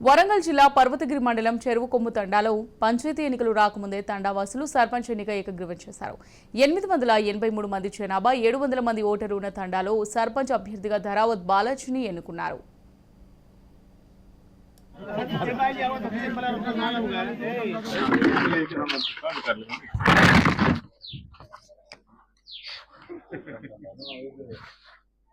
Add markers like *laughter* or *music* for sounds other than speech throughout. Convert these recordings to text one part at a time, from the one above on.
వరంగల్ జిల్లా పర్వతగిరి మండలం చెరువు కొమ్ము తండాలో పంచాయతీ ఎన్నికలు రాకముందే తండావాసులు సర్పంచ్ ఎన్నిక ఏకగ్రీవం చేశారు. ఎనిమిది వందల ఎనభై మూడు మంది జనాభా ఏడు వందల మంది ఓటరు ఉన్న తండాలో సర్పంచ్ అభ్యర్థిగా ధరావత్ బాలాజీని ఎన్నుకున్నారు. *laughs*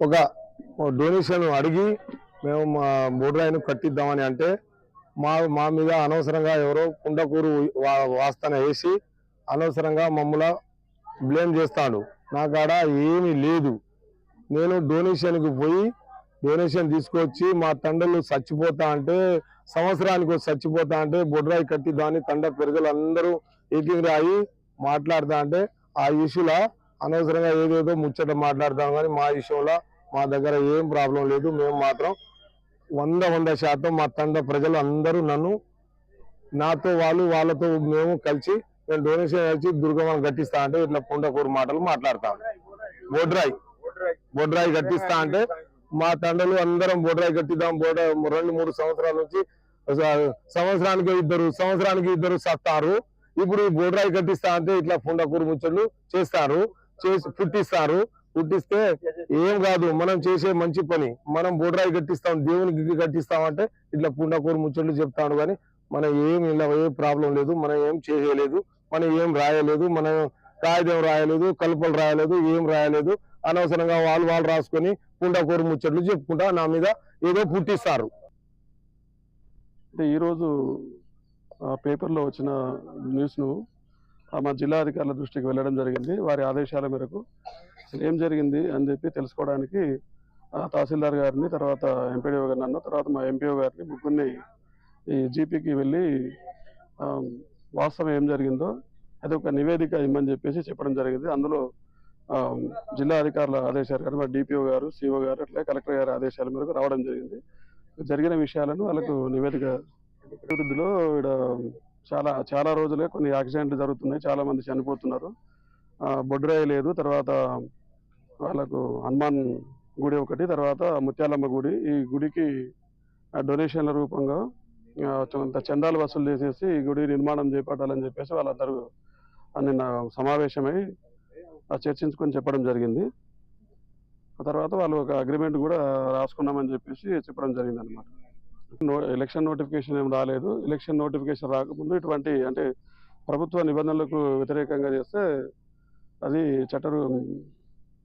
ఒక డొనేషన్ అడిగి మేము మా బోర్డ్రాయిని కట్టిద్దామని అంటే మా మా మీద అనవసరంగా ఎవరో కుండకూరు వా- వాస్తన వేసి అనవసరంగా మమ్మల్ని బ్లేమ్ చేస్తాడు. నా కాడ ఏమీ లేదు. నేను డొనేషన్కి పోయి డొనేషన్ తీసుకొచ్చి మా తండలు చచ్చిపోతా అంటే సంవత్సరానికి వచ్చి చచ్చిపోతా అంటే బొడ్రాయి కట్టి దాని తండ ప్రజలు అందరూ ఏకీరాయి మాట్లాడుతా అంటే ఆ ఇష్యూలో అనవసరంగా ఏదేదో ముచ్చట మాట్లాడతాం కానీ మా విషయంలో మా దగ్గర ఏం ప్రాబ్లం లేదు. మేము మాత్రం వంద వంద శాతం మా తండ ప్రజలు అందరూ నన్ను నాతో వాళ్ళు వాళ్ళతో మేము కలిసి నేను డొనేషన్ కలిసి దుర్గమ్మను కట్టిస్తా అంటే ఇట్లా పుండకూరు మాటలు మాట్లాడతాం. బోడ్రాయి. బొడ్రాయి కట్టిస్తా అంటే మా తండలు అందరం బొడ్రాయి కట్టిద్దాం బోడ రెండు మూడు సంవత్సరాల నుంచి సంవత్సరానికి ఇద్దరు సంవత్సరానికి ఇద్దరు సత్తారు. ఇప్పుడు ఈ బోడ్రాయి కట్టిస్తా అంటే ఇట్లా పుండకూరు ముచ్చట్లు చేస్తారు చేసి పుట్టిస్తారు. పుట్టిస్తే ఏం కాదు మనం చేసే మంచి పని. మనం బోడ్రాయి కట్టిస్తాం దేవునికి కట్టిస్తాం అంటే ఇట్లా పుండకూరు ముచ్చట్లు చెప్తాడు కానీ మనం ఏం ఇలా ఏ ప్రాబ్లం లేదు మనం ఏం చేయలేదు మనం ఏం రాయలేదు మనం కాగితం రాయలేదు కలుపలు రాయలేదు ఏం రాయలేదు. అనవసరంగా వాళ్ళు వాళ్ళు రాసుకొని పుండకూరు ముచ్చట్లు చెప్పుకుంటా నా మీద ఏదో పుట్టిస్తారు. అంటే ఈరోజు పేపర్లో వచ్చిన న్యూస్ను ఆ, మా జిల్లా అధికారుల దృష్టికి వెళ్ళడం జరిగింది. వారి ఆదేశాల మేరకు ఏం జరిగింది అని చెప్పి తెలుసుకోవడానికి తహసీల్దార్ గారిని తర్వాత ఎంపీడీఓ గారిని నన్ను తర్వాత మా ఎంపీఓ గారిని ముగ్గురిని ఈ జీపీకి వెళ్ళి వాస్తవం ఏం జరిగిందో అది ఒక నివేదిక ఇమ్మని చెప్పేసి చెప్పడం జరిగింది. అందులో జిల్లా అధికారుల ఆదేశాలు కానీ మరి డిపిఓ గారు సిఓ గారు అట్లా కలెక్టర్ గారి ఆదేశాల మేరకు రావడం జరిగింది. జరిగిన విషయాలను వాళ్ళకు నివేదిక అభివృద్ధిలో ఇక్కడ చాలా చాలా రోజులే కొన్ని యాక్సిడెంట్లు జరుగుతున్నాయి. చాలా మంది చనిపోతున్నారు. బొడ్రాయి లేదు. తర్వాత వాళ్ళకు హనుమాన్ గుడి ఒకటి తర్వాత ముత్యాలమ్మ గుడి. ఈ గుడికి డొనేషన్ల రూపంగా కొంత చందాలు వసూలు చేసేసి ఈ గుడి నిర్మాణం చేపట్టాలని చెప్పేసి వాళ్ళందరూ నిన్న సమావేశమై చర్చించుకొని చెప్పడం జరిగింది. ఆ తర్వాత వాళ్ళు ఒక అగ్రిమెంట్ కూడా రాసుకున్నామని చెప్పేసి చెప్పడం జరిగింది అనమాట నో ఎలక్షన్ నోటిఫికేషన్ ఏం రాలేదు. ఎలక్షన్ నోటిఫికేషన్ రాకముందు ఇటువంటి అంటే ప్రభుత్వ నిబంధనలకు వ్యతిరేకంగా చేస్తే అది చట్ట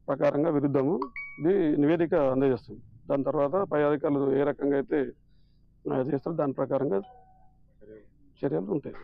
ప్రకారంగా విరుద్ధము. ఇది నివేదిక అందజేస్తుంది. దాని తర్వాత పై అధికారులు ఏ రకంగా అయితే చేస్తారో దాని ప్రకారంగా చర్యలు ఉంటాయి.